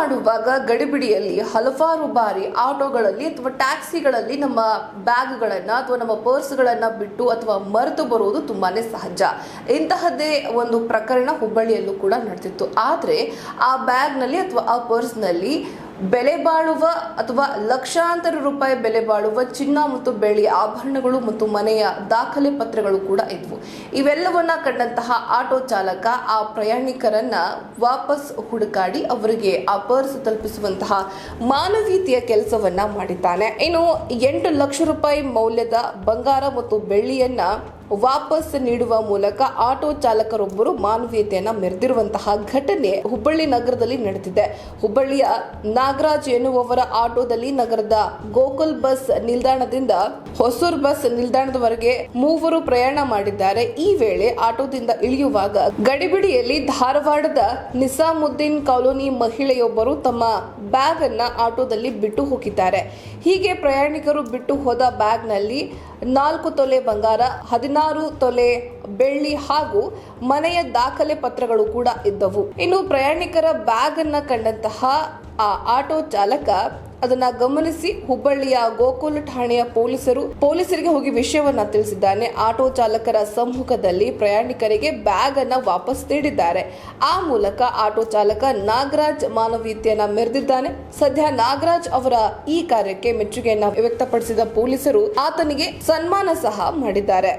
ಮಾಡುವಾಗ ಗಡಿಬಿಡಿಯಲ್ಲಿ ಹಲವಾರು ಬಾರಿ ಆಟೋಗಳಲ್ಲಿ ಅಥವಾ ಟ್ಯಾಕ್ಸಿಗಳಲ್ಲಿ ನಮ್ಮ ಬ್ಯಾಗ್ಗಳನ್ನು ಅಥವಾ ನಮ್ಮ ಪರ್ಸ್ಗಳನ್ನು ಬಿಟ್ಟು ಅಥವಾ ಮರೆತು ಬರುವುದು ತುಂಬಾ ಸಹಜ. ಇಂತಹದ್ದೇ ಒಂದು ಪ್ರಕರಣ ಹುಬ್ಬಳ್ಳಿಯಲ್ಲೂ ಕೂಡ ನಡೆದಿತ್ತು. ಆದರೆ ಆ ಬ್ಯಾಗ್ನಲ್ಲಿ ಅಥವಾ ಆ ಪರ್ಸ್ನಲ್ಲಿ ಬೆಲೆ ಬಾಳುವ ಅಥವಾ ಲಕ್ಷಾಂತರ ರೂಪಾಯಿ ಬೆಲೆ ಬಾಳುವ ಚಿನ್ನ ಮತ್ತು ಬೆಳ್ಳಿ ಆಭರಣಗಳು ಮತ್ತು ಮನೆಯ ದಾಖಲೆ ಪತ್ರಗಳು ಕೂಡ ಇದ್ವು. ಇವೆಲ್ಲವನ್ನ ಕಂಡಂತಹ ಆಟೋ ಚಾಲಕ ಆ ಪ್ರಯಾಣಿಕರನ್ನ ವಾಪಸ್ ಹುಡುಕಾಡಿ ಅವರಿಗೆ ಆ ಪರ್ಸ್ ತಲುಪಿಸುವಂತಹ ಮಾನವೀಯತೆಯ ಕೆಲಸವನ್ನ ಮಾಡಿದ್ದಾನೆ. ಇನ್ನು ಎಂಟು ಲಕ್ಷ ರೂಪಾಯಿ ಮೌಲ್ಯದ ಬಂಗಾರ ಮತ್ತು ಬೆಳ್ಳಿಯನ್ನ ವಾಪಸ್ ನೀಡುವ ಮೂಲಕ ಆಟೋ ಚಾಲಕರೊಬ್ಬರು ಮಾನವೀಯತೆಯನ್ನ ಮೆರೆದಿರುವಂತಹ ಘಟನೆ ಹುಬ್ಬಳ್ಳಿ ನಗರದಲ್ಲಿ ನಡೆದಿದೆ. ಹುಬ್ಬಳ್ಳಿಯ ನಾಗರಾಜ್ ಎನ್ನುವವರ ಆಟೋದಲ್ಲಿ ನಗರದ ಗೋಕುಲ್ ಬಸ್ ನಿಲ್ದಾಣದಿಂದ ಹೊಸೂರ್ ಬಸ್ ನಿಲ್ದಾಣದವರೆಗೆ ಮೂವರು ಪ್ರಯಾಣ ಮಾಡಿದ್ದಾರೆ. ಈ ವೇಳೆ ಆಟೋದಿಂದ ಇಳಿಯುವಾಗ ಗಡಿಬಿಡಿಯಲ್ಲಿ ಧಾರವಾಡದ ನಿಸಾಮುದ್ದೀನ್ ಕಾಲೋನಿ ಮಹಿಳೆಯೊಬ್ಬರು ತಮ್ಮ ಬ್ಯಾಗ್ ಅನ್ನ ಆಟೋದಲ್ಲಿ ಬಿಟ್ಟು ಹೋಗಿದ್ದಾರೆ. ಹೀಗೆ ಪ್ರಯಾಣಿಕರು ಬಿಟ್ಟು ಹೋದ ಬ್ಯಾಗ್ನಲ್ಲಿ ನಾಲ್ಕು ತೊಲೆ ಬಂಗಾರ ಹದಿನಾರು ತೊಲೆ ಬೆಳ್ಳಿ ಹಾಗೂ ಮನೆಯ ದಾಖಲೆ ಪತ್ರಗಳು ಕೂಡ ಇದ್ದವು. ಇನ್ನು ಪ್ರಯಾಣಿಕರ ಬ್ಯಾಗ್ ಅನ್ನ ಕಂಡಂತಹ ಆ ಆಟೋ ಚಾಲಕ ಅದನ್ನ ಗಮನಿಸಿ ಹುಬ್ಬಳ್ಳಿಯ ಗೋಕುಲ್ ಠಾಣೆಯ ಪೊಲೀಸರು ಪೊಲೀಸರಿಗೆ ಹೋಗಿ ವಿಷಯವನ್ನ ತಿಳಿಸಿದ್ದಾನೆ. ಆಟೋ ಚಾಲಕರ ಸಮ್ಮುಖದಲ್ಲಿ ಪ್ರಯಾಣಿಕರಿಗೆ ಬ್ಯಾಗ್ ಅನ್ನ ವಾಪಸ್ ನೀಡಿದ್ದಾರೆ. ಆ ಮೂಲಕ ಆಟೋ ಚಾಲಕ ನಾಗರಾಜ್ ಮಾನವೀಯತೆಯನ್ನ ಮೆರೆದಿದ್ದಾನೆ. ಸದ್ಯ ನಾಗರಾಜ್ ಅವರ ಈ ಕಾರ್ಯಕ್ಕೆ ಮೆಚ್ಚುಗೆಯನ್ನ ವ್ಯಕ್ತಪಡಿಸಿದ ಪೊಲೀಸರು ಆತನಿಗೆ ಸನ್ಮಾನ ಸಹ ಮಾಡಿದ್ದಾರೆ.